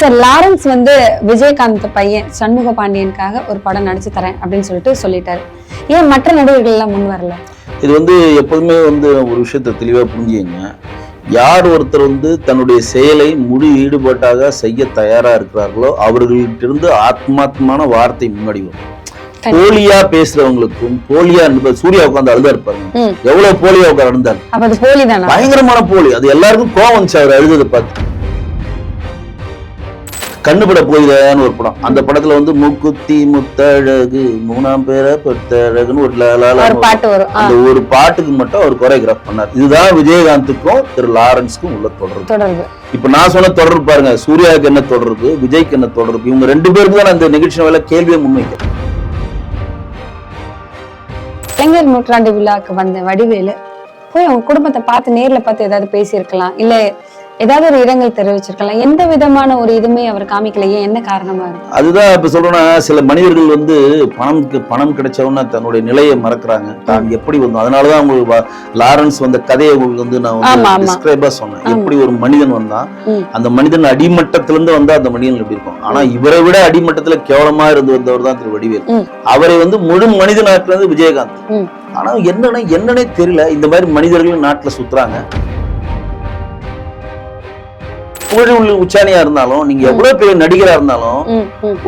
Sir Lawrence வந்து விஜயகாந்த் பையன் சண்முக பாண்டியனுக்காக ஒரு படம் நடிச்சு தரேன் அப்படின்னு சொல்லிட்டு சொல்லிட்டாரு. ஏன் மற்ற நடிகர்கள் எல்லாம் முன் வரல? இது வந்து எப்போதுமே வந்து ஒரு விஷயத்தை தெளிவாக புரிஞ்சுங்க யார் ஒருத்தர் வந்து தன்னுடைய செயலை முழு ஈடுபாட்டாக செய்ய தயாரா இருக்கிறார்களோ அவர்களிட்டிருந்து ஆத்மாத்மான வார்த்தை முன்னாடி வரும். போலியா பேசுறவங்களுக்கும் போலியா சூர்யா உட்காந்து அழுதா இருப்பாங்க. எவ்வளவு போலியா உட்காந்து அழுந்தாரு. பயங்கரமான போலி. அது எல்லாருக்கும் கோவம் அவர் அழுததை பார்த்து. கண்ணுபட போயிதான்னு ஒரு படம். அந்த படத்துல வந்து மூக்குத்தி முத்தழகு மூணாம் பேர பெத்தழகுன்னு ஒரு பாட்டு வரும். அந்த ஒரு பாட்டுக்கு மட்டும் அவர் கொரியோகிராஃப் பண்ணார். இதுதான் விஜயகாந்துக்கும் திரு லாரன்ஸ்க்கும் உள்ள தொடர்பு. தொடர்பு. இப்ப நான் சொன்ன தொடர்பு பாருங்க சூர்யாவுக்கு என்ன தொடர்பு விஜய்க்கு என்ன தொடர்பு இவங்க ரெண்டு பேருக்கு தான் அந்த நிகழ்ச்சி வேலை கேள்வியை முன்வைக்கிறேன். இளைஞர் நூற்றாண்டு விழாக்கு வந்த வடிவேலு போய் அவங்க குடும்பத்தை பார்த்து நேர்ல பார்த்து ஏதாவது பேசியிருக்கலாம். இல்ல ஏதாவது ஒரு இரங்கல் தெரிவிச்சிருக்கலாம். எந்த விதமான ஒரு இதுமே அவர் காமிக்கலையே என்ன காரணமா இருக்கும் அதுதான் இப்ப சொல்றேன்னா சில மனிதர்கள் வந்து பணம்க்கு பணம் கிடைச்சவொன்னே தன்னுடைய நிலையை மறக்கறாங்க. தான் எப்படி வந்தோம் அதனாலதான் உங்களுக்கு லாரன்ஸ் வந்த கதையை உங்களுக்கு வந்து நான் வந்து. டிஸ்கிரைபா சொன்னேன். எப்படி ஒரு மனிதன் வந்தான். அந்த மனிதன் அடிமட்டத்துல இருந்து வந்தா அந்த மனிதன் எப்படி இருக்கும் ஆனா இவரை விட அடிமட்டத்துல கேவலமா இருந்து வந்தவர் தான் திரு வடிவேல். அவரை வந்து முழு மனிதனாக்குறது விஜயகாந்த். ம். ஆனா என்னன்னா என்னன்னே தெரியல. இந்த மாதிரி மனிதர்கள் நாட்டுல சுத்துறாங்க. புகழ் உச்சாணியா இருந்தாலும் நீங்க எவ்வளவு பெரிய நடிகரா இருந்தாலும்.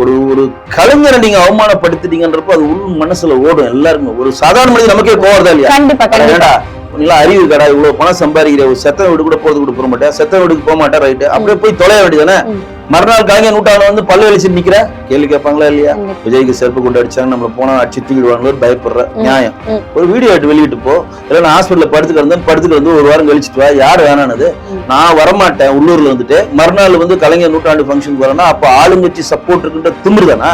ஒரு ஒரு கலைஞரை நீங்க அவமானப்படுத்திட்டீங்கன்றப்ப அது உள் மனசுல ஓடும் எல்லாருக்கும். ஒரு சாதாரண மனிதன் நமக்கே கோவம் இல்லையா? கண்டிப்பா உனக்கு அறிவு கடா இவ்வளவு பணம் சம்பாதிக்கிற ஒரு செத்த வீடு கூட போறது கூட போக மாட்டேன் செத்த வீடுக்கு போக மாட்டேன் ரைட்டு அப்படியே போய் தொலைய வேண்டியதானே. மறுநாள் கலைஞர் நூற்றாண்டு வந்து பல்லு வலிச்சு நிக்கிற? கேள்வி கேட்பாங்களா இல்லையா. விஜய்க்கு செருப்பு கொண்டு அடிச்சாங்க நம்மள போனா அடிச்சு தூக்கிடுவாங்களோ பயப்படுற நியாயம். ஒரு வீடியோ எடுத்து வெளியிட்டு போ. இல்ல நான் ஹாஸ்பிட்டல்ல படுத்து கிடந்தேன் படுத்து வந்து ஒரு வாரம் கழிச்சிட்டு வா. யார் வேணானது. நான் வரமாட்டேன் உள்ளூர்ல வந்துட்டு. மறுநாள் வந்து கலைஞர் நூற்றாண்டு ஃபங்க்ஷனுக்கு வரேன்னா அப்ப ஆளுங்கட்சி சப்போர்ட் இருக்குன்ற திமிருதானா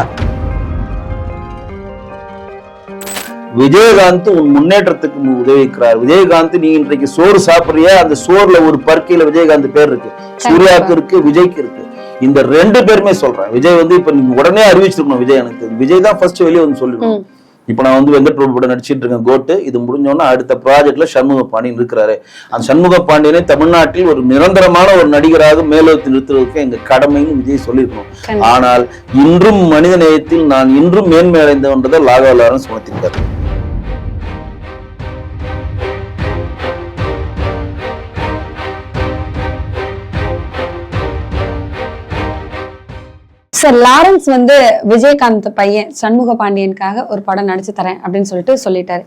விஜயகாந்த் உன் முன்னேற்றத்துக்கு உதவிக்கிறார் விஜயகாந்த் நீ இன்றைக்கு சோறு சாப்பிடுறியா? அந்த சோறுல ஒரு பருக்கையில விஜயகாந்த் பேர் இருக்கு. சூர்யாவுக்கு இருக்கு விஜய்க்கு இருக்கு. இந்த ரெண்டு பேருமே சொல்றேன். விஜய் வந்து இப்ப நீங்க உடனே அறிவிச்சிருக்கணும். விஜய் எனக்கு விஜய் தான் ஃபர்ஸ்ட் வெளியே வந்து சொல்லிருக்கணும் இப்ப நான் வந்து வெங்கட் பிரபு படம் நடிச்சிட்டு இருக்கேன் கோட்டு. இது முடிஞ்சோன்னா அடுத்த ப்ராஜெக்ட்ல சண்முக பாண்டியன் இருக்கிறாரு. அந்த சண்முக பாண்டியனை தமிழ்நாட்டில் ஒரு நிரந்தரமான ஒரு நடிகராக மேலோத்து நிறுத்துவதற்கு எங்க கடமைன்னு விஜய் சொல்லியிருக்கணும். ஆனால் இன்றும் மனித நேயத்தில் நான் இன்றும் மேன்மை அடைந்தவன்றதை லாகவ லாரன்ஸ் சார் லாரன்ஸ் வந்து விஜயகாந்த் பையன் சண்முக பாண்டியனுக்காக ஒரு படம் நடிச்சு தரேன் அப்படின்னு சொல்லிட்டு சொல்லிட்டாரு.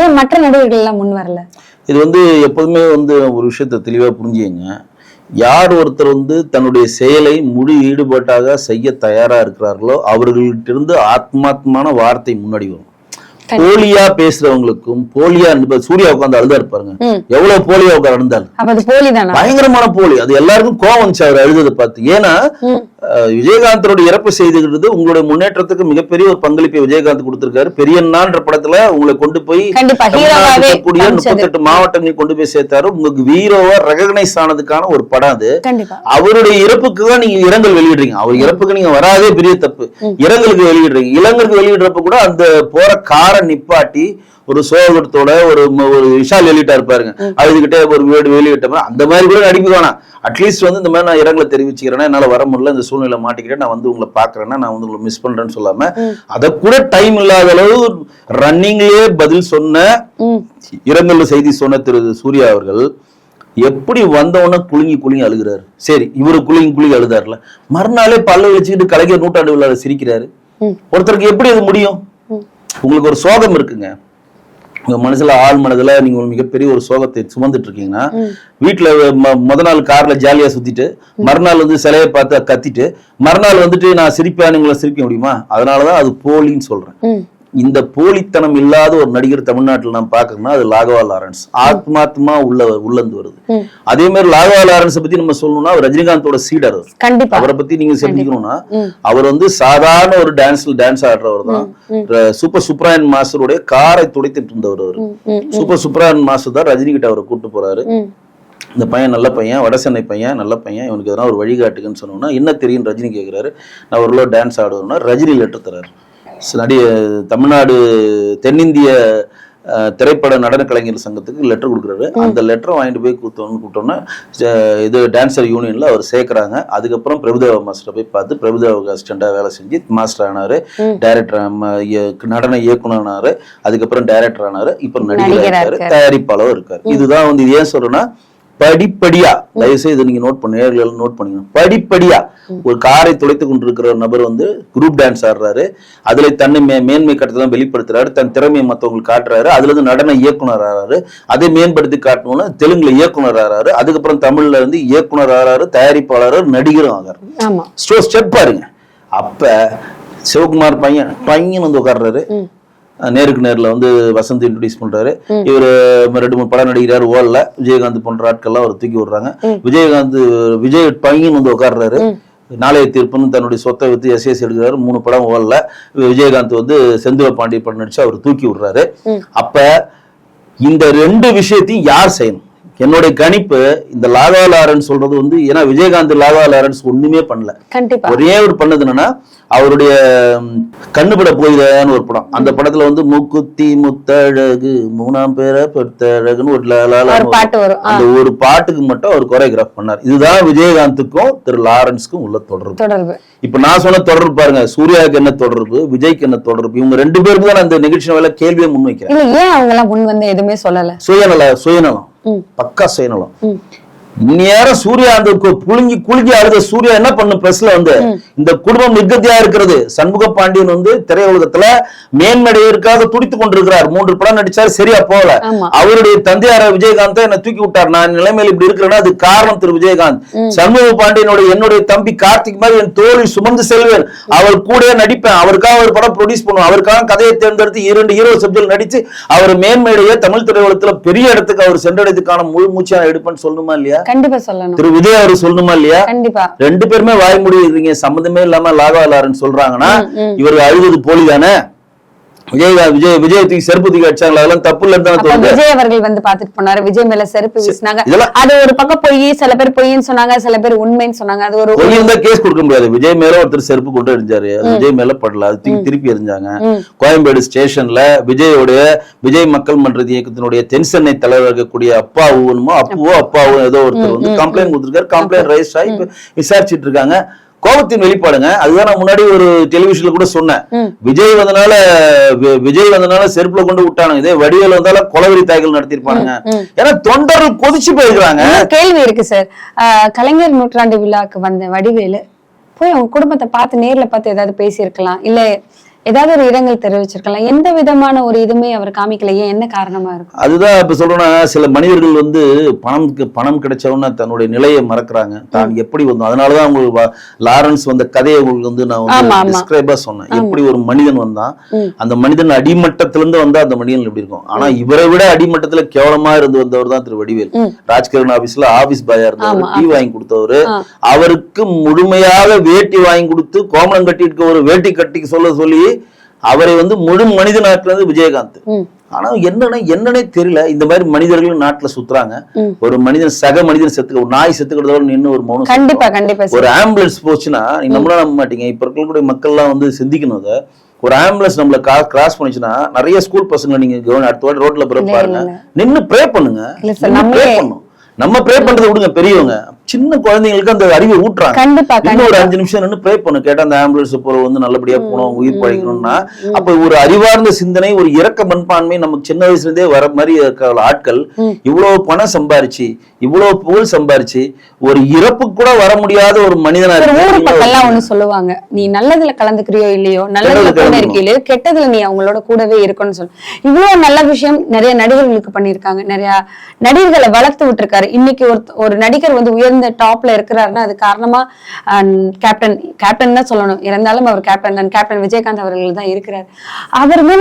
ஏன் மற்ற நடிகர்கள் எல்லாம் முன் வரல? இது வந்து எப்போதுமே வந்து ஒரு விஷயத்தை தெளிவா புரிஞ்சுங்க யார் ஒருத்தர் வந்து தன்னுடைய செயலை முழு ஈடுபாட்டாக செய்ய தயாரா இருக்கிறார்களோ அவர்களிட்டிருந்து ஆத்மாத்மான வார்த்தை முன்னாடி வரும். போலியா பேசுறவங்களுக்கும் போலியா சூர்யா உட்காந்து அழுதா இருப்பாருங்க. எவ்வளவு போலியா உட்காந்து தானா பயங்கரமான போலி. அது எல்லாருக்கும் கோவம் வந்துச்சு அவர் அழுததை பார்த்து. ஏன்னா விஜயகாந்தோட இறப்பு செய்துகிறது உங்களுடைய முன்னேற்றத்துக்கு மிகப்பெரிய ஒரு பங்களிப்பை விஜயகாந்த் கொடுத்திருக்காரு. பெரியண்ணான்ற படத்துல உங்களை கொண்டு போய் காமிச்சது. முப்பத்தெட்டு மாவட்டங்கள் கொண்டு போய் சேர்த்தாரு. உங்களுக்கு வீரோவா ரெகனைஸ் ஆனதுக்கான ஒரு படம் அது. அவருடைய இறப்புக்கு தான் நீங்க இரங்கல் வெளியிடுறீங்க. அவர் இறப்புக்கு நீங்க வராதே பெரிய தப்பு. இரங்கலுக்கு வெளியிடுறீங்க. இளங்கலுக்கு வெளியிடுறப்ப கூட அந்த போற காரை நிப்பாட்டி ஒரு சோகத்தோட ஒரு ஒரு விஷால் வெளியிட்டா இருப்பாருங்க. அழுதுகிட்டே ஒரு வீடு வெளியிட்ட அந்த மாதிரி கூட நடிப்பு வேணாம். அட்லீஸ்ட் வந்து இந்த மாதிரி நான் இரங்கலை தெரிவிச்சுக்கிறேன்னா என்னால வர முடியல இந்த சூழ்நிலை மாட்டிக்கிட்டேன் நான் வந்து உங்களை பாக்குறேன்னா நான் வந்து உங்களை மிஸ் பண்றேன்னு சொல்லாம அத கூட டைம் இல்லாத அளவு ரன்னிங்லயே பதில் சொன்ன இரங்கல் செய்தி சொன்ன திரு சூர்யா அவர்கள் எப்படி வந்தவொடனே குலுங்கி குலுங்கி அழுகிறாரு. சரி இவரு குலுங்கி குலுங்கி அழுதாருல. மறுநாளே பல்ல வச்சுக்கிட்டு கலைஞர் நூற்றாண்டு விழாவில் சிரிக்கிறாரு. ஒருத்தருக்கு எப்படி அது முடியும். உங்களுக்கு ஒரு சோகம் இருக்குங்க. உங்க மனசுல ஆள் மனதுல நீங்க ஒரு மிகப்பெரிய ஒரு சோகத்தை சுமந்துட்டு இருக்கீங்கன்னா. வீட்டுல முத நாள் கார்ல ஜாலியா சுத்திட்டு மறுநாள் வந்து சிலையை பார்த்து கத்திட்டு மறுநாள் வந்துட்டு நான் சிரிப்பேன் உங்களை சிரிக்க முடியுமா? அதனாலதான் அது போலின்னு சொல்றேன். இந்த போலித்தனம் இல்லாத ஒரு நடிகர் தமிழ்நாட்டில் நான் பார்க்கறேன்னா அது லாகவா லாரன்ஸ். ஆத்மாத்மா உள்ள உள்ளந்து வருது. அதே மாதிரி லாகவா லாரன்ஸை பத்தி நம்ம சொல்லணும்னா அவர் ரஜினிகாந்தோட சீடர் அவர். பத்தி நீங்க தெரிஞ்சுக்கணும்னா. அவர் வந்து சாதாரண ஒரு டான்ஸ்ல டான்ஸ் ஆடுறவர் தான். சூப்பர் சுப்ராயன் மாஸ்டருடைய காரை துடைத்துட்டு இருந்தவர் அவர். சூப்பர் சுப்ராயன் மாஸ்டர் தான் ரஜினி கிட்ட அவரை கூட்டு போறாரு. இந்த பையன் நல்ல பையன் வடசென்னை பையன் நல்ல பையன் இவனுக்கு எதனா ஒரு வழிகாட்டுக்குன்னு சொன்னோம்னா என்ன தெரியும் ரஜினி கேட்குறாரு நான் ஒரு டான்ஸ் ஆடுவேன்னா ரஜினி லெட்டர் தராரு நடி தமிழ்நாடு தென்னிந்திய திரைப்பட நடன கலைஞர் சங்கத்துக்கு லெட்டர் கொடுக்குறாரு. அந்த லெட்டரை வாங்கிட்டு போய் கூத்தோன்னு கூப்பிட்டோன்னே இது டான்சர் யூனியன்ல அவர் சேர்க்குறாங்க. அதுக்கப்புறம் பிரபுதேவா மாஸ்டரை போய் பார்த்து பிரபுதேவாவுக்கு அசிஸ்டண்டாக வேலை செஞ்சு மாஸ்டர் ஆனாரு. டைரக்டர் நடன இயக்குனர் ஆனாரு. அதுக்கப்புறம் டைரக்டர் ஆனாரு. இப்போ நடிகர் இருக்காரு இருக்காரு. தயாரிப்பாளர் இருக்காரு. இதுதான் வந்து இது ஏன் சொல்றேன்னா படிப்படியா தயவுசெய்து நீங்க நோட் பண்ணி நேர்கள் நோட் பண்ணிக்கணும். படிப்படியா ஒரு காரை துளைத்து கொண்டிருக்கிற ஒரு நபர் வந்து குரூப் டான்ஸ் ஆடுறாரு. அதுல தன்னை மே மேன்மை கட்டத்தை வெளிப்படுத்துறாரு. தன் திறமையை மத்தவங்களுக்கு காட்டுறாரு. அதுல இருந்து நடன இயக்குனர் ஆறாரு. அதை மேம்படுத்தி காட்டணும்னு தெலுங்குல இயக்குனர் ஆறாரு. அதுக்கப்புறம் தமிழ்ல இருந்து இயக்குனர் ஆறாரு தயாரிப்பாளர் நடிகரும் ஆகிறாரு. ஸ்டெப் பாருங்க. அப்ப சிவகுமார் பையன் பையன் வந்து. அஹ் நேருக்கு நேர்ல வந்து வசந்த் இன்ட்ரடியூஸ் பண்றாரு. இவரு ரெண்டு மூணு படம் நடிக்கிறாரு ஓடல விஜயகாந்த் போன்ற ஆட்கள்லாம் அவர் தூக்கி விடுறாங்க. விஜயகாந்த் விஜய் பையன் வந்து உட்கார்றாரு. ம். நாளைய தீர்ப்புன்னு தன்னுடைய சொத்தை வித்து எஸ்எஸ் எடுக்கிறாரு. மூணு படம் ஓடல விஜயகாந்த் வந்து செந்தில பாண்டி படம் நடிச்சு அவர் தூக்கி விடுறாரு. அப்ப இந்த ரெண்டு விஷயத்தையும் யார் செய்யணும்? என்னுடைய கணிப்பு இந்த லாகா லாரன்ஸ் சொல்றது வந்து ஏன்னா விஜயகாந்த் லாகா லாரன்ஸ் ஒண்ணுமே பண்ணல. கண்டிப்பா. ஒரே ஒரு பண்ணது என்னன்னா அவருடைய கண்ணுபட போயிதான்னு ஒரு படம். அந்த படத்துல வந்து மூக்குத்தி முத்தழகு மூணாம் பேர பெத்தழகுன்னு ஒரு அந்த ஒரு பாட்டுக்கு மட்டும் அவர் கொரியோகிராஃப் பண்ணார். இதுதான் விஜயகாந்துக்கும் திரு லாரன்ஸ்க்கும் உள்ள தொடர்பு. இப்ப நான் சொன்ன தொடர்பு பாருங்க சூர்யாவுக்கு என்ன தொடர்பு விஜய்க்கு என்ன தொடர்பு இவங்க ரெண்டு பேருக்கு தான் இந்த நிகழ்ச்சி கேள்வியை முன்வைக்கிறேன் ஏன் அவங்க எல்லாம் முன் வந்து எதுவுமே சொல்லல? சுயநல சுயநலம். ம். பக்கா செய்யணும் ம். இந்நேரம் சூர்யா அந்த புழுங்கி குலுங்கி அழுத சூர்யா என்ன பண்ணு பிரஸ்ல வந்து இந்த குடும்பம் நிர்கத்தியா இருக்கிறது. சண்முக பாண்டியன் வந்து திரையுலகத்துல மேன்மடையிற்காக துடித்துக் கொண்டிருக்கிறார். மூன்று படம் நடிச்சாரு சரியா போகல. அவருடைய தந்தையார விஜயகாந்த் என்ன தூக்கி விட்டார். நான் நிலைமையில இப்படி இருக்கிறேன்னா அது காரணம் திரு விஜயகாந்த். சண்முக பாண்டியனுடைய என்னுடைய தம்பி கார்த்திக் மாதிரி என் தோளில் சுமந்து செல்வேன். அவர் கூட நடிப்பேன். அவருக்காக ஒரு படம் ப்ரொடியூஸ் பண்ணுவோம் அவருக்காக கதையை தேர்ந்தெடுத்து இரண்டு ஹீரோ சப்ஜெக்ட் நடிச்சு அவர் மேன்மையுடைய தமிழ் திரையுலகத்துல பெரிய இடத்துக்கு அவர் சென்றடைறதுக்கான முழு மூச்சா எடுப்பேன்னு சொல்லணுமா இல்லையா? கண்டிப்பா சொல்லணும். திரு விஜய் அவர் சொல்லணுமா இல்லையா? கண்டிப்பா. ரெண்டு பேருமே வாய் மூடி இருக்கீங்க சம்மந்தமே இல்லாம லாகா லாரன் சொல்றாங்கன்னா. இவர் அழுவது போலி தானே விஜய் விஜய் விஜய் தூக்கி செருப்பு தூக்கி அடிச்சாங்களா? அதெல்லாம் தப்பு இல்லைன்னு தானே அப்ப விஜய் அவர்கள் வந்து பாத்துட்டு போனாரு. விஜய் மேல செருப்பு வீசினாங்க. அது ஒரு பக்கம் பொய் சில பேர் பொய்ன்னு சொன்னாங்க சில பேர் உண்மைன்னு சொன்னாங்க. அது ஒரு பொய் இருந்தா கேஸ் கொடுக்க முடியாது. விஜய் மேல ஒருத்தர் செருப்பு கொண்டு எரிஞ்சாரு விஜய் மேல படல. அது தூக்கி திருப்பி எரிஞ்சாங்க. கோயம்பேடு ஸ்டேஷன்ல விஜயோடைய விஜய் மக்கள் மன்றது இயக்கத்தினுடைய தென்சென்னை தலைவர் இருக்கக்கூடிய அப்பாவுமோ அப்புவோ அப்பாவோ ஏதோ ஒருத்தர் வந்து கம்ப்ளைண்ட் கொடுத்திருக்காரு. கம்ப்ளைண்ட் ரைஸ் ஆகி விசாரிச்சிட்டு இருக்காங்க. கோபத்தின் வெளிப்பாடுங்க. அதுதான் நான் முன்னாடி ஒரு டெலிவிஷன்ல கூட சொன்னேன். விஜய் வந்தனால விஜய் வந்தனால செருப்புல கொண்டு விட்டானுங்க. இதே வடிவேல் வந்தால கொலவெறி தாய்கள் நடத்திருப்பானுங்க. ஏன்னா தொண்டர்கள் கொதிச்சு போயிருக்காங்க இன்னொரு கேள்வி இருக்கு சார். கலைஞர் நூற்றாண்டு விழாக்கு வந்த வடிவேலு போய் அவங்க குடும்பத்தை பார்த்து நேர்ல பார்த்து ஏதாவது பேசியிருக்கலாம்? இல்ல ஏதாவது ஒரு இரங்கல் தெரிவிச்சிருக்கலாம். எந்த விதமான ஒரு இதுவுமே அவர் காமிக்கல. ஏன்? என்ன காரணமா இருக்கும்? அதுதான் இப்ப சொல்றேன்னா சில மனிதர்கள் வந்து பணம் பணம் கிடைச்சவொன்னே தன்னுடைய நிலையை மறக்கறாங்க. தான் எப்படி வந்தோம் அதனாலதான் உங்களுக்கு லாரன்ஸ் வந்த கதையை உங்களுக்கு வந்து நான் வந்து. டிஸ்கிரைபா சொன்னேன். எப்படி ஒரு மனிதன் வந்தான். அந்த மனிதன் அடிமட்டத்துல இருந்து வந்தா அந்த மனிதன் எப்படி இருக்கும்? ஆனா இவரை விட அடிமட்டத்துல கேவலமா இருந்து வந்தவர் தான் திரு வடிவேல். ராஜ்கிரண் ஆபீஸ்ல ஆபீஸ் பாயா இருந்தவர் டீ வாங்கி கொடுத்தவரு. அவருக்கு முழுமையாக வேட்டி வாங்கி கொடுத்து கோமலம் கட்டி இருக்க ஒரு வேட்டி கட்டி சொல்ல சொல்லி அவரை வந்து முழு மனிதனாக்குறது விஜயகாந்த். ம், ஆனா என்னன்னா என்னன்னே தெரியல. இந்த மாதிரி மனிதர்கள் நாட்டுல சுத்துறாங்க. ஒரு மனிதன் சக மனிதன் செத்துக்க ஒரு நாய் செத்துக்கிறதோட நின்னு ஒரு மௌனம் கண்டிப்பா கண்டிப்பா ஒரு ஆம்புலன்ஸ் போச்சுன்னா நீங்க நம்மள நம்ப மாட்டீங்க. இப்ப இருக்கக்கூடிய மக்கள்லாம் வந்து சிந்திக்கணும் அதை. ஒரு ஆம்புலன்ஸ் நம்மள கிராஸ் பண்ணுச்சுன்னா நிறைய ஸ்கூல் பசங்க நீங்க கவனம் அடுத்த வாட்டி ரோட்ல பிறகு பாருங்க. நின்னு ப்ரே பண்ணுங்க. pray நம்மளே- பண்ணும். நம்ம ப்ரே பண்றதை விடுங்க பெரியவங்க. சின்ன குழந்தைங்களுக்கு அந்த அறிவை ஊட்டுறாங்க. கண்டிப்பா கண்டிப்பா. அஞ்சு நிமிஷம் நின்னு ப்ரே பண்ணு. கேட்டா அந்த ஆம்புலன்ஸ் போற வந்து நல்லபடியா போகணும் உயிர் பழைக்கணும்னா அப்ப ஒரு அறிவார்ந்த சிந்தனை ஒரு இரக்க மண்பான்மை நமக்கு சின்ன வயசுல இருந்தே வர மாதிரி இருக்கிற ஆட்கள். இவ்வளவு பணம் சம்பாரிச்சு இவ்வளவு புகழ் சம்பாரிச்சு ஒரு இறப்பு கூட வர முடியாத ஒரு மனிதனா ஒரு ஊரு இருக்கு. பக்கம் எல்லாம் ஒண்ணு சொல்லுவாங்க. நீ நல்லதுல கலந்துக்கிறியோ இல்லையோ நல்லதுல கூட கெட்டதுல நீ அவங்களோட கூடவே இருக்கணும்னு சொல்லு. இவ்வளவு நல்ல விஷயம் நிறைய நடிகர்களுக்கு பண்ணியிருக்காங்க. நிறைய நடிகர்களை வளர்த்து விட்டுருக்காரு. இன்னைக்கு ஒரு ஒரு நடிகர் வந்து உயர்ந்த டாப்ல இருக்கிறாருன்னா அது காரணமா கேப்டன் கேப்டன் தான் சொல்லணும். இருந்தாலும் அவர் கேப்டன் தான். கேப்டன் விஜயகாந்த் அவர்கள் தான் இருக்கிறார். அவர் மேல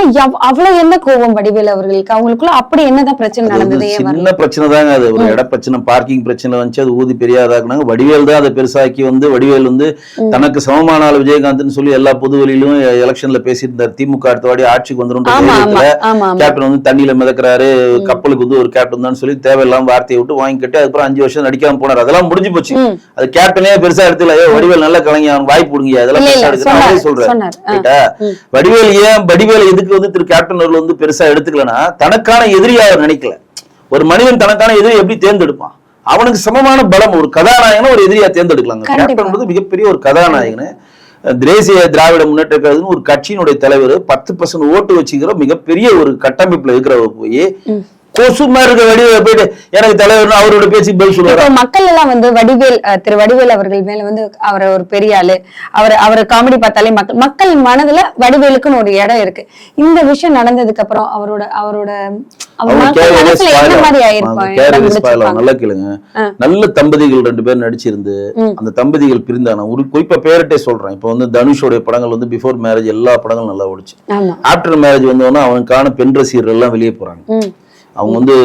அவ்வளவு என்ன கோபம் வடிவேல் அவர்களுக்கு? அவங்களுக்குள்ள அப்படி என்னதான் பிரச்சனை நடந்ததே? சின்ன பிரச்சனை தாங்க அது. ஒரு இட பிரச்சனை பார்க்கிங் பிரச்சனை வந்துச்சு. அது ஊதி பெரியாதாக்குனாங்க வடிவேல் தான் அதை பெருசாக்கி வந்து வடிவேல் வந்து தனக்கு சமமான ஆள் விஜயகாந்த்னு சொல்லி எல்லா பொது வெளியிலும் எலெக்ஷன்ல பேசியிருந்தார். திமுக அடுத்த வாடி ஆட்சிக்கு வந்துடும் கேப்டன் வந்து தண்ணியில மிதக்கிறாரு. கப்பலுக்கு வந்து ஒரு கேப்டன் தான் சொல்லி தேவையில்லாம வார்த்தையை விட்டு வாங்கிக்கிட்டு அதுக்கப்புறம் அஞ்சு வருஷம் நடிக்காம போனார். அதெல்லாம் படம் முடிஞ்சு போச்சு. அது கேப்டனே பெருசா எடுத்துல "ஏய், வடிவேல் நல்ல கலைஞர் அவனுக்கு வாய்ப்பு கொடுங்க அதெல்லாம் சொல்றேன். வடிவேல் ஏன் வடிவேல் எதுக்கு வந்து திரு கேப்டன் அவர்கள் வந்து பெருசா எடுத்துக்கலனா தனக்கான எதிரியா அவர் நினைக்கல. ஒரு மனிதன் தனக்கான எதிரி எப்படி தேர்ந்தெடுப்பான்? அவனுக்கு சமமான பலம் ஒரு கதாநாயகனை ஒரு எதிரியா தேர்ந்தெடுக்கலாங்க. கேப்டன் மிகப்பெரிய ஒரு கதாநாயகனு. தேசிய திராவிட முன்னேற்ற கழகத்தின் ஒரு கட்சியினுடைய தலைவர் பத்து பர்சன்ட் ஓட்டு வச்சுக்கிற மிகப்பெரிய ஒரு கட்டமைப்புல இருக்கிறவர் போய் கொசு மாதிரி இருக்க வடிவேல போயிட்டு எனக்கு தலைவர் அவரோட பேச்சு பதில் சொல்லுவாரு? இப்போ மக்கள் எல்லாம் வந்து வடிவேல் திரு வடிவேல் அவர்கள் மேல வந்து அவர் ஒரு பெரிய ஆளு. அவர் அவர் காமெடி பார்த்தாலே மக்கள் மக்கள் மனதுல வடிவேலுக்குன்னு ஒரு இடம் இருக்கு. இந்த விஷயம் நடந்ததுக்கு அப்புறம் அவரோட அவரோட. நல்லா கேளுங்க. நல்ல தம்பதிகள் ரெண்டு பேர் நடிச்சிருந்து. அந்த தம்பதிகள் பிரிந்தான? ஒரு குறிப்பா பேரட்டே சொல்றேன். இப்போ வந்து தனுஷோடைய படங்கள் வந்து பிஃபோர் மேரேஜ் எல்லா படங்களும் நல்லா ஓடிச்சு. ஆமா. ஆஃப்டர் மேரேஜ் வந்தோன்னா அவனுக்கான பெண் ரசிகர்கள் எல்லாம் வெளியே போறாங்க. அவங்க வந்து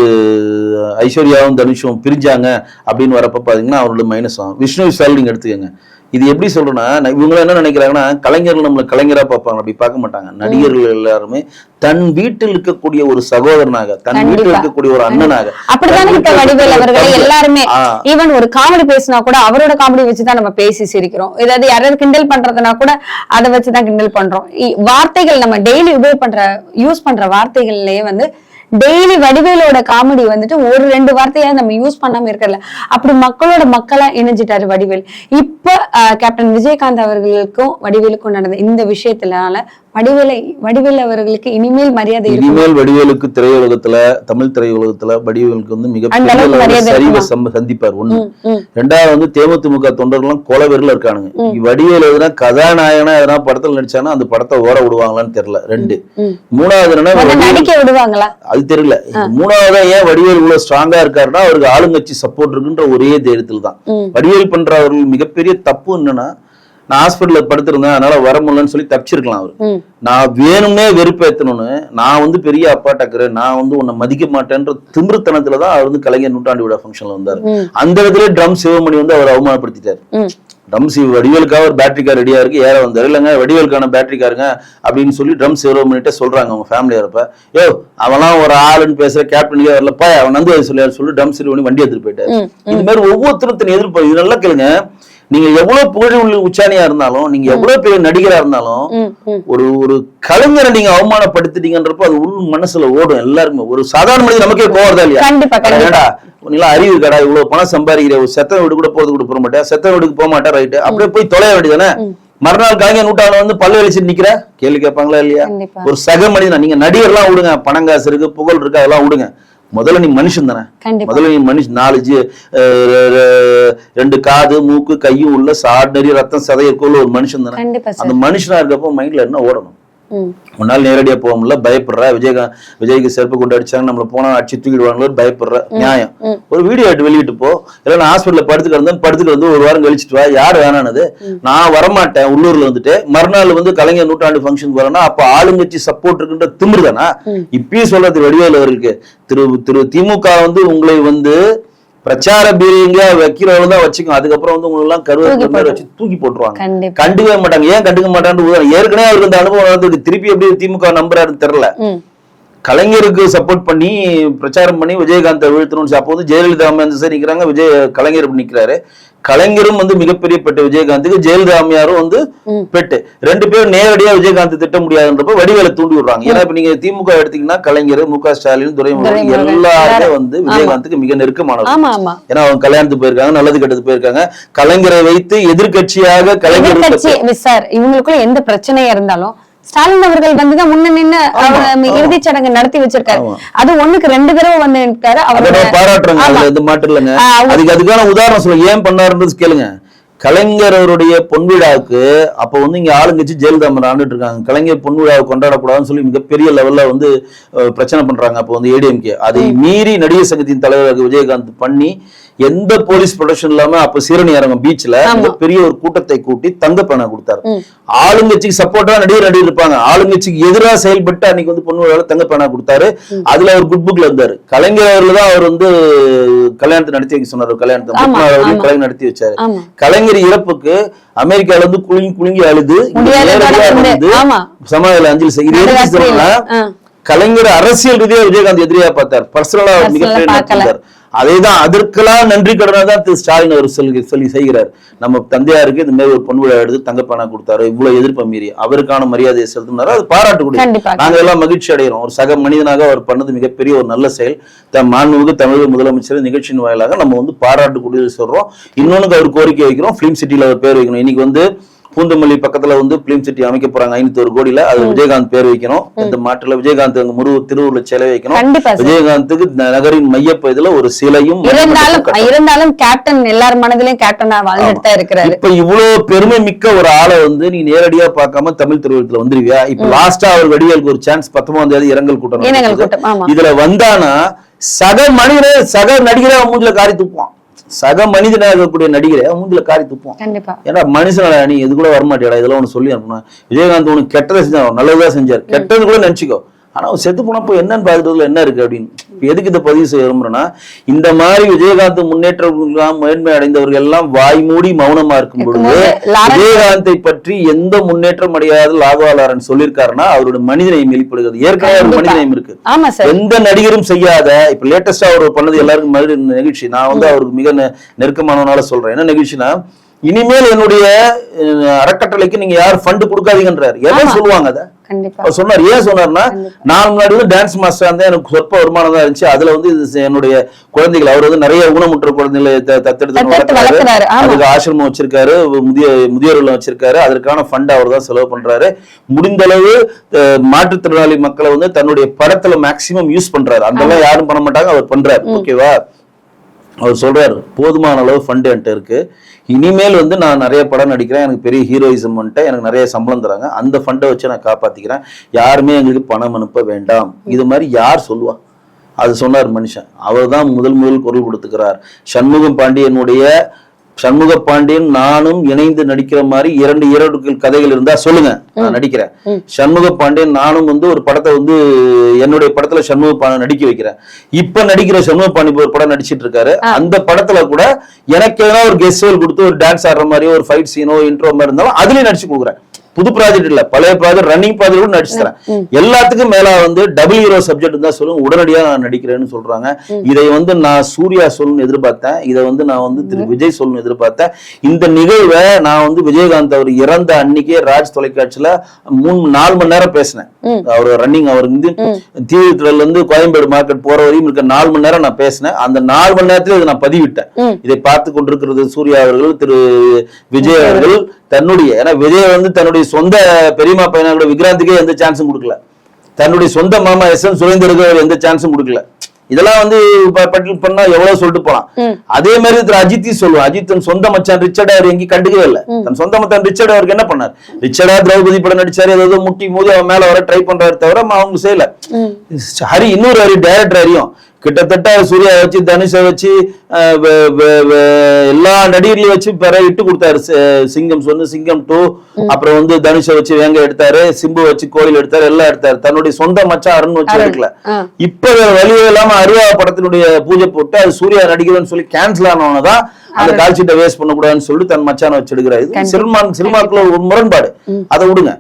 ஐஸ்வர்யாவும் தனுஷும் பிரிஞ்சாங்க அப்படின்னு வரப்ப பாத்தீங்கன்னா அவரோட மைனஸ் ஆகும் விஷ்ணு விஷால் நீங்க எடுத்துக்கங்க. இது எப்படி சொல்றேன்னா இவங்க என்ன நினைக்கிறாங்கன்னா கலைஞர்கள் நம்மள கலைஞரா பார்ப்பாங்க. அப்படி பார்க்க மாட்டாங்க. நடிகர்கள் எல்லாருமே தன் வீட்டில் இருக்கக்கூடிய ஒரு சகோதரனாக தன் வீட்டில். இருக்கக்கூடிய ஒரு அண்ணனாக அப்படிதானே இப்ப வடிவேல் அவர்களை. எல்லாருமே. ஈவன் ஒரு காமெடி பேசினா கூட அவரோட காமெடி வச்சுதான் நம்ம பேசி சிரிக்கிறோம். ஏதாவது யாராவது கிண்டல் பண்றதுனா கூட அதை வச்சுதான் கிண்டல் பண்றோம். வார்த்தைகள் நம்ம டெய்லி உபயோக பண்ற யூஸ் பண்ற வார்த்தைகள்லயே வந்து டெய்லி வடிவேலோட காமெடி வந்துட்டு ஒரு ரெண்டு வார்த்தையா நம்ம யூஸ் பண்ணாம இருக்கல அப்படி மக்களோட மக்களா இணைஞ்சிட்டாரு வடிவேல். இப்ப அஹ், கேப்டன் விஜயகாந்த் அவர்களுக்கும் வடிவேலுக்கும் நடந்த இந்த விஷயத்தினால வடிவேலை வடிவேல் அவர்களுக்கு இனிமேல் மரியாதை இனிமேல் வடிவேலுக்கு திரையுலகத்துல தமிழ் திரையுலகத்துல வடிவேலுக்கு வந்து மிகப்பெரிய சரிவை சந்திப்பார் ஒண்ணு. ரெண்டாவது வந்து தேமுதிமுக தொண்டர்கள்லாம் கொலவெறில இருக்கானுங்க. வடிவேல் எதுனா கதாநாயகனா எதனா படத்துல நடிச்சானா அந்த படத்தை ஓட விடுவாங்களான்னு தெரியல. ரெண்டு. மூணாவது என்னன்னா அது தெரியல. மூணாவதா ஏன் வடிவேல் இவ்வளவு ஸ்ட்ராங்கா இருக்காருன்னா அவருக்கு ஆளுங்கட்சி சப்போர்ட் இருக்குன்ற ஒரே தைரியத்துல தான். வடிவேல் பண்ற அவர்கள் மிகப்பெரிய தப்பு என்னன்னா நான் ஹாஸ்பிட்டல்ல படுத்திருந்தேன். அதனால வர முடியலன்னு சொல்லி தப்பிச்சிருக்கலாம் அவரு. நான் வேணும்னே வெறுப்பேத்தணும்னு நான் வந்து பெரிய அப்பா டக்குறேன் நான் வந்து உன்னை மதிக்க மாட்டேன்ற திமிருத்தனத்துல தான் அவர் வந்து கலைஞர் நூற்றாண்டு விழா ஃபங்க்ஷன்ல வந்தாரு. அந்த இடத்துல ட்ரம் சிவமணி வந்து அவர் அவமானப்படுத்திட்டாரு. ட்ரம் சிவ வடிவேலுக்காக ஒரு பேட்டரி கார் ரெடியா இருக்கு. ஏற வந்தாரு. இல்லைங்க வடிவேலுக்கான பேட்டரி காருங்க அப்படின்னு சொல்லி ட்ரம் சிவமணிட்ட சொல்றாங்க அவங்க ஃபேமிலியா இருப்ப யோ அவன்லாம் ஒரு ஆளுன்னு பேசுற கேப்டனுக்கே வரலப்பா அவன் நந்து சொல்லியாரு சொல்லி ட்ரம் சிவமணி வண்டி எடுத்துட்டு போயிட்டாரு. இந்த மாதிரி ஒவ்வொருத்தரும் எதிர்ப்பு இது நல்லா கேளுங்க. நீங்க எவ்வளவு புகழ் உள்ள உச்சாணியா இருந்தாலும் நீங்க எவ்வளவு பெரிய நடிகரா இருந்தாலும். ஒரு ஒரு கலைஞரை நீங்க அவமானப்படுத்திட்டீங்கன்றப்போ அது உள் மனசுல ஓடும் எல்லாருமே ஒரு சாதாரண மனிதன் நமக்கே கோவதா இல்லையா? ஏடா நீலாம் அறிவு இருக்கடா இவ்வளவு பணம் சம்பாதிக்கிற ஒரு செத்த வீடு கூட போறது கூட போக மாட்டேன் செத்த வீடுக்கு போக மாட்டேன் ரைட்டு அப்படியே போய் தொலைய வேண்டியதானே மறுநாள் கலைஞர் நூற்றாண்டு வந்து பல்லு வலிச்சு நிக்கிற? கேள்வி கேட்பாங்களா இல்லையா? ஒரு சக மனிதனா நீங்க நடிகர்லாம் விடுங்க பணம் காசு இருக்கு புகழ் இருக்கு அதெல்லாம் விடுங்க. முதல்ல நீ மனுஷன் தானே? முதல்ல நீ மனுஷன். நாலு ரெண்டு காது மூக்கு கையும் உள்ள சாட் நிறைய ரத்தம் சதை இருக்குள்ள ஒரு மனுஷன் தானே? அந்த மனுஷனா இருக்கப்போ மைண்ட்ல என்ன ஓடணும்? ம். உன்னால நேரடியா போக முடியல பயப்படுற விஜயகாந்த் விஜய்க்கு செருப்பு கொண்டு அடிச்சாங்க நம்மள போனா அடிச்சு தூக்கிடுவாங்களோ பயப்படுற நியாயம். ஒரு வீடியோ எடுத்து வெளியிட்டு போ. இல்ல நான் ஹாஸ்பிட்டல்ல படுத்து கிடந்தேன் படுத்து கிடந்து ஒரு வாரம் கழிச்சிட்டு வா. யார் வேணானது? நான் வரமாட்டேன் உள்ளூர்ல வந்துட்டு. மறுநாள் வந்து கலைஞர் நூற்றாண்டு ஃபங்க்ஷனுக்கு வரேன்னா அப்ப ஆளுங்கட்சி சப்போர்ட் இருக்குன்ற திமிரு தானா இப்பயும் சொல்றது வடிவேல் அவருக்கு திரு திரு திமுக வந்து உங்களை வந்து பிரச்சார பீரியங்க வைக்கிறவங்க தான் வச்சுக்கோங்க. அதுக்கப்புறம் வந்து உங்களுக்கு எல்லாம் கருவேப்பிலை மாதிரி வச்சு தூக்கி போட்டுருவாங்க. கண்டுக்கவே மாட்டாங்க. ஏன் கண்டுக்க மாட்டான்னு. ஏற்கனவே அவருக்கு இந்த அனுபவம் நடந்திருக்கு திருப்பி எப்படி திமுக நம்புறாருன்னு தெரியல. கலைஞருக்கு சப்போர்ட் பண்ணி பிரச்சாரம் பண்ணி விஜயகாந்தை வீழ்த்தணும்னு அப்போ வந்து ஜெயலலிதா அம்மா இந்த சைடு நிக்கிறாங்க விஜய் கலைஞர் நிக்கிறாரு. கலைஞரும் வந்து மிகப்பெரிய பெட்டு விஜயகாந்துக்கு ஜெயலலிதா அம்மையாரும் வந்து. பெட்டு. ரெண்டு பேரும் நேரடியா விஜயகாந்த் திட்ட முடியாதுன்றப்ப வடிவேல தூண்டி விடுறாங்க. ஏன்னா இப்ப நீங்க திமுக எடுத்தீங்கன்னா கலைஞர் மு க ஸ்டாலின் துரைமுருகன் எல்லாருமே. வந்து விஜயகாந்துக்கு மிக நெருக்கமானவர். ஏன்னா அவங்க கல்யாணத்துக்கு போயிருக்காங்க நல்லது கெட்டது போயிருக்காங்க. கலைஞரை வைத்து எதிர்க்கட்சியாக கலைஞர் சார் இவங்களுக்குள்ள எந்த பிரச்சனையா இருந்தாலும் ஸ்டாலின் அவர்கள் வந்துதான் முன்ன அவர் இறுதிச் சடங்கு நடத்தி வச்சிருக்காரு. அது ஒண்ணுக்கு ரெண்டு தடவை வந்து அவரோட நான் பாராட்டுறேங்க. எந்த மாற்றம் இல்லைங்க. அதுக்கு அதுக்கான உதாரணம் சொல்லுங்க. ஏன் பண்ணாருன்றது கேளுங்க. கலைஞர் அவருடைய பொன் விழாவுக்கு அப்ப வந்து இங்க ஆளுங்கட்சி ஜெயலலிதா ஆண்டுட்டு இருக்காங்க. கலைஞர் பொன் விழாவை கொண்டாடக்கூடாதுன்னு சொல்லி மிகப்பெரிய லெவல்ல வந்து பிரச்சனை பண்றாங்க. அப்போ வந்து ஏடிஎம்கே அதை மீறி நடிகர் சங்கத்தின் தலைவர் விஜயகாந்த் பண்ணி எந்த போலீஸ் ப்ரொடெக்ஷன் இல்லாம அப்ப சீரணி அரங்கம் பீச்ல மிகப்பெரிய ஒரு கூட்டத்தை கூட்டி தங்க பேனா கொடுத்தாரு. ஆளுங்கட்சிக்கு சப்போர்ட்டா நடிகர் நடிகர் இருப்பாங்க. ஆளுங்கட்சிக்கு எதிராக செயல்பட்டு அன்னைக்கு வந்து பொண்ணு விழாவில் தங்க பேனா கொடுத்தாரு. அதுல அவர் குட் புக்ல இருந்தாரு. கலைஞர் அவர்கள் தான் அவர் வந்து கல்யாணத்தை நடத்தி வைக்க சொன்னார் கல்யாணத்தை. கலைஞர் நடத்தி வச்சாரு. கலைஞர் இறப்புக்கு அமெரிக்கால இருந்து குலுங்கி குலுங்கி அழுது. சமாதியில அஞ்சலி செய்- இது எதுக்கு நடுராத்திரியில, சொல்லணும்னா, ஆ. கலைஞர் அரசியல் ரீதியா விஜயகாந்த் எதிரியா பார்த்தார். பர்சனலா மிகப்பெரிய அதை தான் அதற்கெல்லாம் நன்றி கடனை தான் திரு ஸ்டாலின் அவர் சொல்லி சொல்லி செய்கிறார். நம்ம தந்தையாருக்கு இந்த மாதிரி ஒரு பொன் விழா எடுத்து தங்கப்பணா கொடுத்தாரு இவ்வளவு எதிர்ப்பை மீறி. அவருக்கான மரியாதையை செலுத்தினாரு அது பாராட்டுக்கூடிய நாங்க எல்லாம் மகிழ்ச்சி அடைகிறோம். ஒரு சக மனிதனாக அவர் பண்ணது மிகப்பெரிய ஒரு நல்ல செயல். தன் மாண்புமிகு தமிழக முதலமைச்சர் நிகழ்ச்சியின் வாயிலாக நம்ம வந்து பாராட்டுக்கூடியது சொல்றோம். இன்னொன்னு அவர் கோரிக்கை வைக்கிறோம். பிலிம் சிட்டில அவர் பேர் வைக்கணும். இன்னைக்கு வந்து பூந்தமல்லி பக்கத்துல வந்து பிலிம் சிட்டி அமைக்க போறாங்க ஐநூத்தி ஒரு கோடியில. அது விஜயகாந்த் பேர் வைக்கணும். இந்த மாட்டுல விஜயகாந்த் அங்க முரு திருவூர்ல சிலை வைக்கணும். ந- நகரின் மையப்பகுதியில ஒரு சிலையும் இருந்தாலும். இருந்தாலும் கேப்டன் எல்லார் மனதிலயும் கேப்டனா வாழ்ந்துட்டு இருக்கிறாரு. இப்ப இவ்வளவு பெருமை மிக்க ஒரு ஆளை வந்து நீ நேரடியா பார்க்காம தமிழ் திருவிழத்துல வந்துருவியா இப்ப லாஸ்டா அவர் வடிவேலுக்கு ஒரு சான்ஸ் பத்தொன்பதாம் தேதி இரங்கல் கூட்டம் இதுல வந்தானா சக மனிதரே சக நடிகரே மூஞ்சில காரி துப்புவான் சக மனிதனாக இருக்கக்கூடிய நடிகரே மூஞ்சில காரி கண்டிப்பா. ஏன்னா மனுஷனால நீ இது கூட வரமாட்டியாடா இதெல்லாம் ஒண்ணு சொல்லி அனுப்புனா. விஜயகாந்த் உனக்கு கெட்டதை செஞ்சார் நல்லதா செஞ்சார். கெட்டது கூட நினைச்சுக்கோ. ஆனா செத்து போனப்போ என்னன்னு பார்த்துட்டு என்ன இருக்கு அப்படின்னு. எதுக்கு இதை பதிவு செய்ய விரும்புறேன்னா இந்த மாதிரி விஜயகாந்த் முன்னேற்றம் மேன்மை அடைந்தவர்கள் எல்லாம் வாய் மூடி மௌனமா இருக்கும் பொழுது விஜயகாந்தை பற்றி எந்த முன்னேற்றம் அடையாத லாகவாலாரன் சொல்லியிருக்காருன்னா அவரோட மனிதநேயம் வெளிப்படுகிறது. ஏற்கனவே ஒரு. மனிதநேயம் இருக்கு. எந்த நடிகரும் செய்யாத இப்ப லேட்டஸ்டா அவர் பண்ணது எல்லாருக்கும் மாதிரி நிகழ்ச்சி. நான் வந்து அவருக்கு மிக நெருக்கமானவனால சொல்றேன். என்ன நிகழ்ச்சினா இனிமேல் என்னுடைய அறக்கட்டளைக்கு நீங்க யாரும் ஃபண்ட் கொடுக்காதீங்கன்றாரு. எல்லாம் சொல்லுவாங்க அதை? அவர் சொன்னார். ஏன் சொன்னார்னா நான் முன்னாடி வந்து டான்ஸ் மாஸ்டர் இருந்தா எனக்கு சொற்ப வருமானம் தான் இருந்துச்சு. அதுல வந்து இது என்னுடைய குழந்தைகள் அவர் வந்து நிறைய ஊனமுற்ற குழந்தைகளை தத்தெடுத்து வளர்க்கறாரு. அதுக்கு ஆசிரமம் வச்சிருக்காரு. முதிய முதியோர்கள் வச்சிருக்காரு. அதற்கான ஃபண்ட் அவர் தான் செலவு பண்றாரு. முடிந்த அளவு மாற்றுத்திறனாளி மக்களை வந்து தன்னுடைய படத்துல மேக்சிமம் யூஸ் பண்றாரு. அதெல்லாம் யாரும் பண்ண மாட்டாங்க அவர் பண்றாரு. ஓகேவா அவர் சொல்கிறார் போதுமான அளவு ஃபண்ட் என்கிட்ட இருக்கு. இனிமேல் வந்து நான் நிறைய படம் நடிக்கிறேன் எனக்கு பெரிய ஹீரோயிசம் வந்துட்டு எனக்கு நிறைய சம்பளம் தராங்க. அந்த ஃபண்டை வச்சு நான் காப்பாத்திக்கிறேன். யாருமே எங்களுக்கு பணம் அனுப்ப வேண்டாம். இது மாதிரி யார் சொல்லுவா? அது சொன்னார் மனுஷன். அவர் தான் முதல் முதல் குரல் கொடுத்துக்கிறார். சண்முகம் பாண்டியனுடைய சண்முக பாண்டியன் நானும் இணைந்து நடிக்கிற மாதிரி இரண்டு ஈரோடுகள் கதைகள் இருந்தா சொல்லுங்க. நான் நடிக்கிறேன். சண்முக பாண்டியன் நானும் வந்து ஒரு படத்தை வந்து என்னுடைய படத்துல சண்முக பாண்டியன் நடிக்க வைக்கிறேன். இப்ப நடிக்கிற சண்முக பாண்டியன் ஒரு படம் நடிச்சிட்டு இருக்காரு. அந்த படத்துல கூட எனக்கு எதனா ஒரு கெஸ்ட் கொடுத்து ஒரு டான்ஸ் ஆடுற மாதிரியோ ஒரு ஃபைட் சீனோ இன்ட்ரோ மாதிரி இருந்தாலும் அதுலயும் நடிச்சு கொடுக்குறேன். புது ப்ராஜெக்ட் இல்ல பழைய ப்ராஜெக்ட் ரன்னிங் ப்ராஜெக்ட் கூட நடிச்சு தரேன் எல்லாத்துக்கும் மேல வந்து டபுள் ஹீரோ சப்ஜெக்ட் தான் சொல்லுங்க உடனடியா நான் நடிக்கிறேன்னு சொல்றாங்க. இதை வந்து நான் சூர்யா சொல்லணும்னு எதிர்பார்த்தேன். இதை வந்து நான் வந்து திரு விஜய் சொல்லணும்னு எதிர்பார்த்தேன். இந்த நிகழ்வை நான் வந்து விஜயகாந்த் அவர் இறந்த அன்னைக்கே ராஜ் தொலைக்காட்சியில மூணு நாலு மணி நேரம் பேசினேன். அவர் ரன்னிங் அவர் வந்து தீவிரத்துல இருந்து கோயம்பேடு மார்க்கெட் போற வரையும் இருக்க நாலு மணி நேரம் நான் பேசினேன். அந்த நாலு மணி நேரத்துல இதை நான் பதிவிட்டேன். இதை பார்த்து கொண்டிருக்கிறது சூர்யா அவர்கள் திரு விஜய் அவர்கள். தன்னுடைய ஏன்னா விஜய் வந்து தன்னுடைய சொந்த பெரியமா பையனோட விக்ராந்துக்கே எந்த சான்ஸும் கொடுக்கல. தன்னுடைய சொந்த மாமா எஸ் என் சுரேந்தருக்கு அவர் எந்த சான்ஸும் கொடுக்கல. இதெல்லாம் வந்து பட்டியல் பண்ணா எவ்வளவு சொல்லிட்டு போலாம். அதே மாதிரி திரு அஜித்தையும் சொல்லுவான். அஜித் தன் சொந்த மச்சான் ரிச்சர்ட் அவர் எங்கேயும் கண்டுக்கவே இல்ல. தன் சொந்த மச்சான் ரிச்சர்ட் அவருக்கு என்ன பண்ணார்? ரிச்சர்டா திரௌபதி படம் நடிச்சாரு ஏதோ முட்டி மோதி அவன் மேல வர ட்ரை பண்றாரு தவிர அவங்க செய்யல. ஹரி இன்னொரு ஹரி டைரக்டர் ஹரியும். கிட்டத்தட்ட சூர்யா வச்சு தனுஷை வச்சு எல்லா நடிகர்களையும் வச்சு பெற இட்டு கொடுத்தாரு. சிங்கம் சொன்னு சிங்கம் டூ அப்புறம் வந்து தனுஷை வச்சு வேங்க எடுத்தாரு சிம்பு வச்சு கோயில் எடுத்தாரு எல்லாம் எடுத்தாரு. தன்னுடைய சொந்த மச்சான் அருண் வச்சு. எடுக்கல. இப்ப வழியே இல்லாம அருவா படத்தினுடைய பூஜை போட்டு அது சூர்யா நடிக்கிறேன்னு சொல்லி கேன்சல் ஆனவனதான் அந்த கால்ஷீட்டை வேஸ்ட் பண்ணக்கூடாதுன்னு சொல்லி தன் மச்சானை வச்சு எடுக்கிறாரு. சினிமா சினிமாக்குள்ள ஒரு முரண்பாடு. அதை விடுங்க.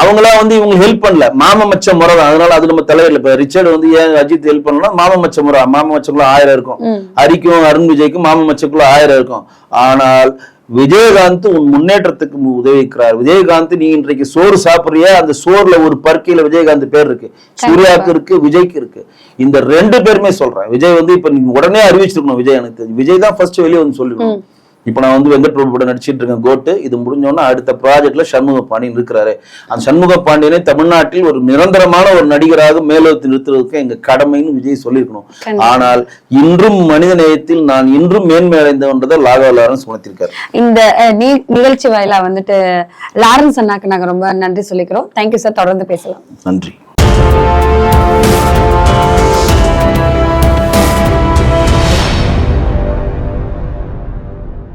அவங்களா வந்து இவங்க ஹெல்ப் பண்ணல. மாம மச்ச முறை தான். அதனால அது நம்ம தலைவர்ல இப்ப ரிச்சர்ட் வந்து ஏன் அஜித் ஹெல்ப் பண்ணலாம் மாம மச்ச முறை. மாம மச்சக்குள்ள ஆயிரம் இருக்கும். ஹரிக்கும் அருண் விஜய்க்கும் மாம மச்சக்குள்ள ஆயிரம் இருக்கும். ஆனால் விஜயகாந்த் உன் முன்னேற்றத்துக்கு உதவிக்கிறார். விஜயகாந்த் நீ இன்றைக்கு சோறு சாப்பிடுறியா? அந்த சோறுல ஒரு பருக்கையில விஜயகாந்த் பேர் இருக்கு. சூர்யாவுக்கு இருக்கு விஜய்க்கு இருக்கு. இந்த ரெண்டு பேருமே சொல்றேன். விஜய் வந்து இப்ப நீங்க உடனே அறிவிச்சிருக்கணும். விஜய் எனக்கு. விஜய் தான் ஃபர்ஸ்ட் வெளியே வந்து சொல்லிடணும் இப்ப நான் வந்து வெங்கட் பிரபு படம் நடிச்சிட்டு இருக்கேன் கோட்டு. இது முடிஞ்சோன்னா அடுத்த ப்ராஜெக்ட்ல சண்முக பாண்டியன் இருக்கிறாரு. அந்த சண்முக பாண்டியனை தமிழ்நாட்டில் ஒரு நிரந்தரமான ஒரு நடிகராக மேலோத்து நிறுத்துறதுக்கு எங்க கடமைன்னு விஜய் சொல்லியிருக்கணும். ஆனால் இன்றும் மனித நேயத்தில் நான் இன்றும் மேன்மை அடைந்தவன்றதை லாகவ லாரன்ஸ் உணர்த்திருக்காரு. இந்த நிகழ்ச்சி வாயிலா வந்துட்டு லாரன்ஸ் அண்ணாக்கு நாங்க ரொம்ப நன்றி சொல்லிக்கிறோம். தேங்க்யூ சார் தொடர்ந்து பேசலாம். நன்றி.